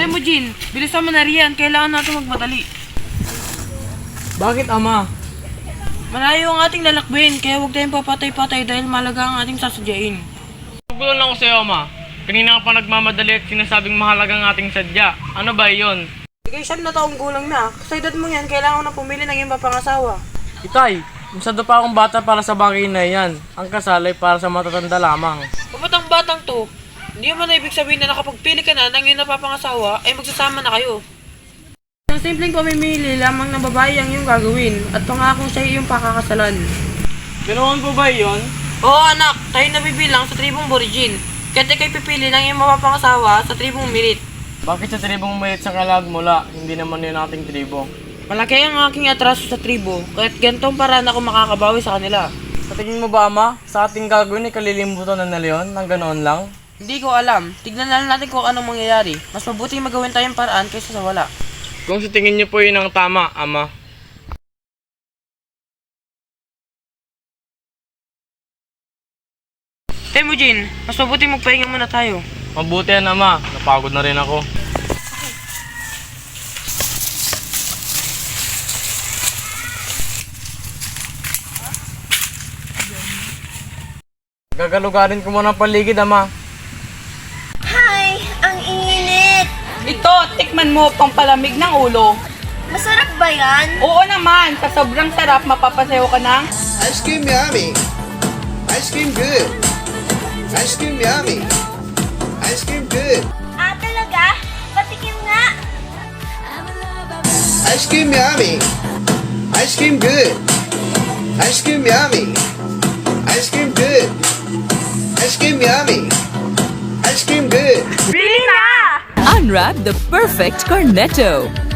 Temo Jin, bilisan mo na riyan. Kailangan natin magmadali. Bakit ama? Malayo ang ating lalakbin, kaya huwag tayong papatay-patay dahil malaga ang ating sasadyain. Gulo lang ako sa'yo ama. Kanina ka pa nagmamadali at sinasabing mahalagang ating sadya. Ano ba yon? Ikaw siyam na taong gulang na. Sa edad mo yan, kailangan mo na pumili ng iyong mapangasawa. Itay, masyado pa akong bata para sa bagay na yan. Ang kasal ay para sa matatanda lamang. Pamatang batang to, hindi mo na ibig sabihin na nakapagpili ka na ng iyong napapangasawa, ay magsasama na kayo. Ang simpleng pamimili lamang ng babae ang iyong gagawin at pangakong siya iyong pakakasalan. Ganoon po ba yon? Oo anak, tayo nabibilang sa tribong Borigin. Kaya tayo pipili ng iyong mapapangasawa sa tribong Mirit. Bakit sa tribong mayat sa kalag mula? Hindi naman yun ating tribo. Malaki ang aking atraso sa tribo, kaya't gantong paraan ako makakabawi sa kanila. Sa tingin mo ba ama, sa ating gagawin ay kalilimutan na na leon ng ganoon lang? Hindi ko alam. Tignan na lang natin kung anong mangyayari. Mas mabuting magawin tayong paraan kaysa sa wala. Kung sa tingin niyo po yun ang tama, ama. Temujin, mas mabuting magpahinga muna tayo. Mabuti yan ama, napagod na rin ako. Gagalugarin ko muna ang paligid ama. Ito, tikman mo pampalamig ng ulo. Masarap ba yan? Oo naman, sa sobrang sarap mapapasayo ka ng... Ice cream yummy. Ice cream good. Ice cream yummy. Ice cream good. Ah, talaga? Patikim nga! Ice cream yummy. Ice cream good. Ice cream yummy. Unwrap the perfect cornetto.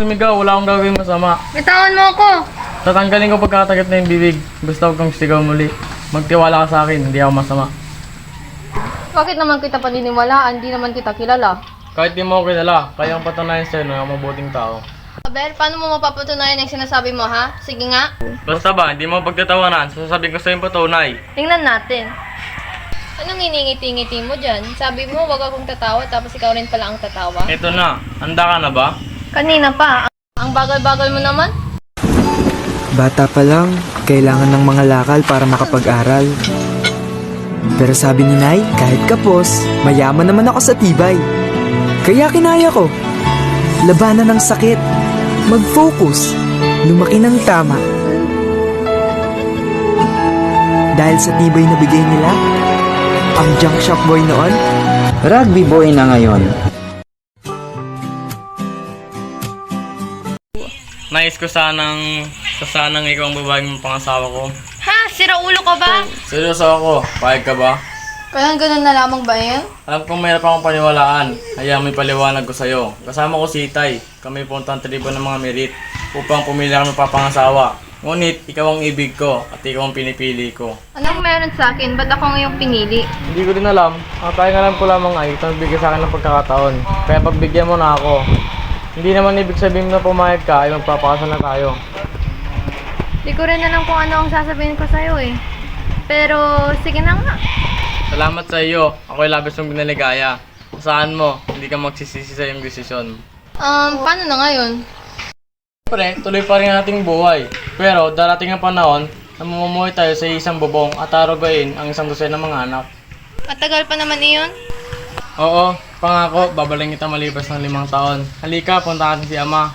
Sumigaw, wala akong gagawin masama. Bitawan mo ako! Tatanggalin ko pagkatagat na yung bibig. Basta huwag kang sigaw muli. Magtiwala ka sa akin, hindi ako masama. Bakit naman kita paniniwalaan? Di naman kita kilala. Kahit di mo ako kilala, kaya ang patunayan sa'yo na ako mabuting tao. Abel, paano mo mapapatunayan yung sinasabi mo, ha? Sige nga. Basta ba, hindi mo pagtatawanan, sasabihin ko sa'yo yung patunay. Tingnan natin. Anong iningiti-ngiti mo dyan? Sabi mo, wag akong tatawa, tapos ikaw rin pala ang tatawa. Ito na, handa ka na ba? Kanina pa. Ang- bagal-bagal mo naman. Bata pa lang, kailangan ng mga lakal para makapag-aral. Pero sabi ni Nay, kahit kapos, mayaman naman ako sa tibay. Kaya kinaya ko. Labanan ng sakit. Mag-focus. Lumaki ng tama. Dahil sa tibay na bigay nila, ang junk shop boy noon, rugby boy na ngayon. Nais ko sanang, sa sanang ikaw ang babaeng pangasawa ko. Ha? Sira ulo ka ba? Seryoso ako, payag ka ba? Kaya ganun na lamang ba yan? Alam kong mayroon pa akong paniwalaan, kaya may paliwanag ko sa'yo. Kasama ko si Itay, kami punta ang tribo ng mga merit upang pumili kami papangasawa. Ngunit, ikaw ang ibig ko at ikaw ang pinipili ko. Anong meron sa akin? Ba't ako ngayong pinili? Hindi ko din alam. Ang tayong alam ko lamang ay ito nagbigay sa akin ng pagkakataon. Kaya pagbigyan mo na ako. Hindi naman ibig sabihin na pumayag ka ay magpapakasal na tayo. Di ko rin alam kung ano ang sasabihin ko sa'yo eh. Pero, sige na nga. Salamat sa iyo. Ako'y labis mong binaligaya. Saan mo, hindi ka magsisisi sa iyong desisyon. Um, paano na ngayon? Siyempre, tuloy pa rin ang ating buhay. Pero darating ang panahon na mamumuhay tayo sa isang bubong at arugain ang isang dosen ng mga anak. Matagal pa naman iyon? Oo, pangako, babaling kita malipas ng limang taon. Halika, punta natin si Ama.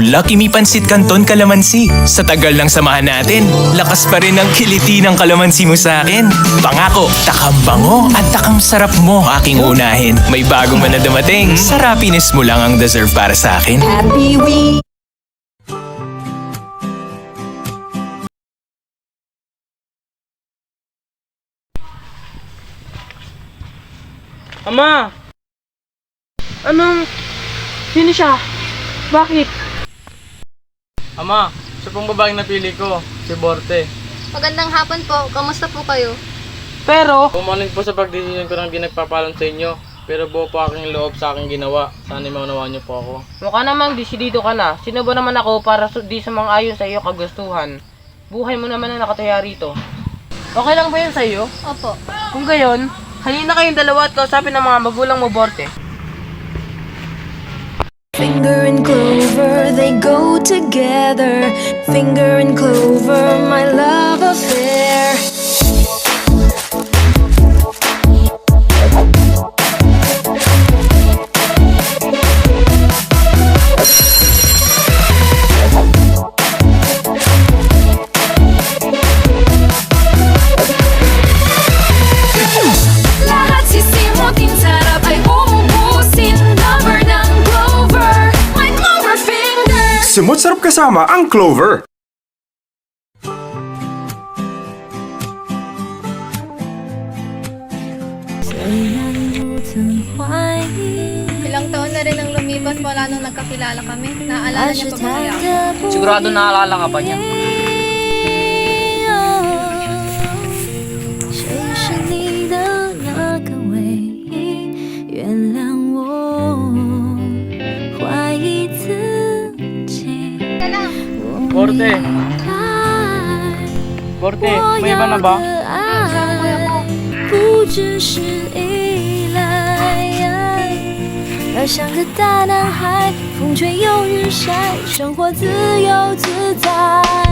Lucky Me Pansit Canton Kalamansi. Sa tagal ng samahan natin, lakas pa rin ang kiliti ng kalamansi mo sa akin. Pangako, takang bango at takang sarap mo aking unahin. May bagong man na dumating, sarapines mo lang ang deserve para sa akin. Ama! Anong... Sino siya? Bakit? Ama, siya pong babaeng napili ko, si Borte. Magandang hapon po. Kamusta po kayo? Pero, Pumaling po sa pagdesisyon ko ng ginagpapalam sa inyo, pero buo po aking loob sa aking ginawa. Sana maunawaan niyo po ako. mukha namang desidido ka na. Sino ba naman ako para su- di sumang-ayon sa iyo kagustuhan? Buhay mo naman ang nakataya rito. Okay lang ba yun sa iyo? Opo. Kung gayon, halina kayong dalawa at kausapin ng mga magulang mo, Borte. Finger clover, they go together. Finger and clover, my love Simot sarap kasama ang Clover. Ilang taon na rin ang lumipas mula nung nagkakilala kami. Naalala niya pa ba kaya? ako? Sigurado naalala ka pa niya. Borte, may iba na ba? 不只是依赖，要像个大男孩，风吹又日晒，生活自由自在。